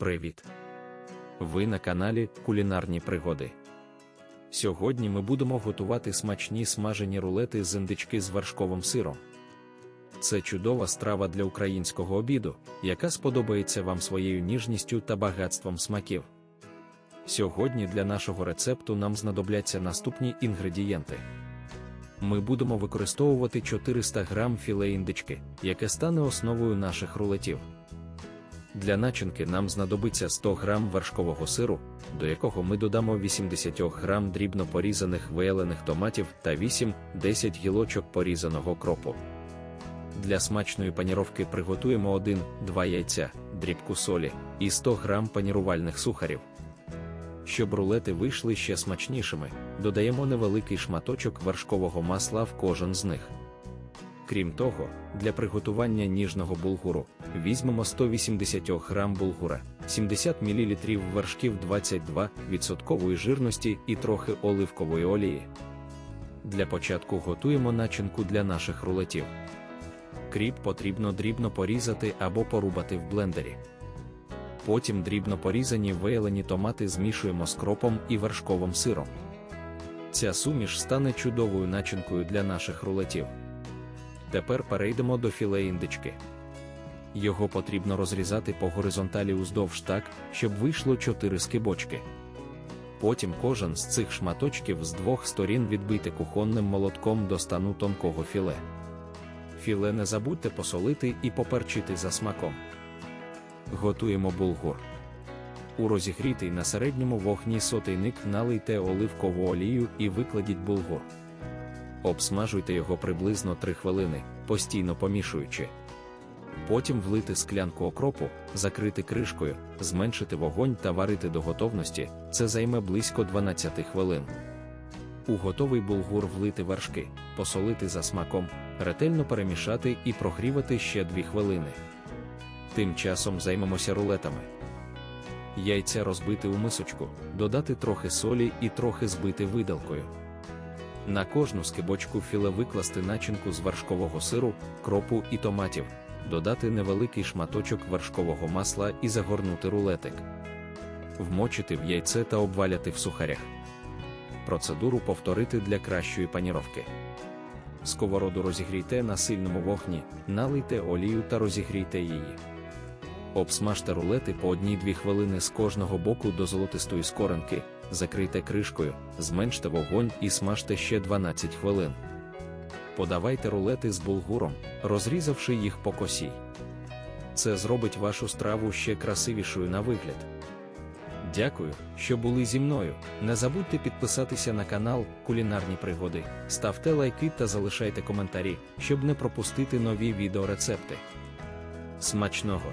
Привіт! Ви на каналі Кулінарні пригоди. Сьогодні ми будемо готувати смачні смажені рулети з індички з вершковим сиром. Це чудова страва для українського обіду, яка сподобається вам своєю ніжністю та багатством смаків. Сьогодні для нашого рецепту нам знадобляться наступні інгредієнти. Ми будемо використовувати 400 г філе індички, яке стане основою наших рулетів. Для начинки нам знадобиться 100 г вершкового сиру, до якого ми додамо 80 г дрібно порізаних виялених томатів та 8-10 гілочок порізаного кропу. Для смачної паніровки приготуємо 1-2 яйця, дрібку солі і 100 г панірувальних сухарів. Щоб рулети вийшли ще смачнішими, додаємо невеликий шматочок вершкового масла в кожен з них. Крім того, для приготування ніжного булгуру візьмемо 180 г булгура, 70 мл вершків 22% жирності і трохи оливкової олії. Для початку готуємо начинку для наших рулетів. Кріп потрібно дрібно порізати або порубати в блендері. Потім дрібно порізані виялені томати змішуємо з кропом і вершковим сиром. Ця суміш стане чудовою начинкою для наших рулетів. Тепер перейдемо до філе індички. Його потрібно розрізати по горизонталі уздовж так, щоб вийшло 4 скибочки. Потім кожен з цих шматочків з двох сторін відбити кухонним молотком до стану тонкого філе. Філе не забудьте посолити і поперчити за смаком. Готуємо булгур. У розігрітий на середньому вогні сотейник налийте оливкову олію і викладіть булгур. Обсмажуйте його приблизно 3 хвилини, постійно помішуючи. Потім влити склянку окропу, закрити кришкою, зменшити вогонь та варити до готовності. Це займе близько 12 хвилин. У готовий булгур влити вершки, посолити за смаком, ретельно перемішати і прогрівати ще 2 хвилини. Тим часом займемося рулетами. Яйця розбити у мисочку, додати трохи солі і трохи збити видалкою. На кожну скибочку філе викласти начинку з вершкового сиру, кропу і томатів, додати невеликий шматочок вершкового масла і загорнути рулетик. Вмочити в яйце та обваляти в сухарях. Процедуру повторити для кращої паніровки. Сковороду розігрійте на сильному вогні, налийте олію та розігрійте її. Обсмажте рулети по 1-2 хвилини з кожного боку до золотистої скоринки, закрийте кришкою, зменште вогонь і смажте ще 12 хвилин. Подавайте рулети з булгуром, розрізавши їх по косі. Це зробить вашу страву ще красивішою на вигляд. Дякую, що були зі мною. Не забудьте підписатися на канал Кулінарні пригоди, ставте лайки та залишайте коментарі, щоб не пропустити нові відеорецепти. Смачного!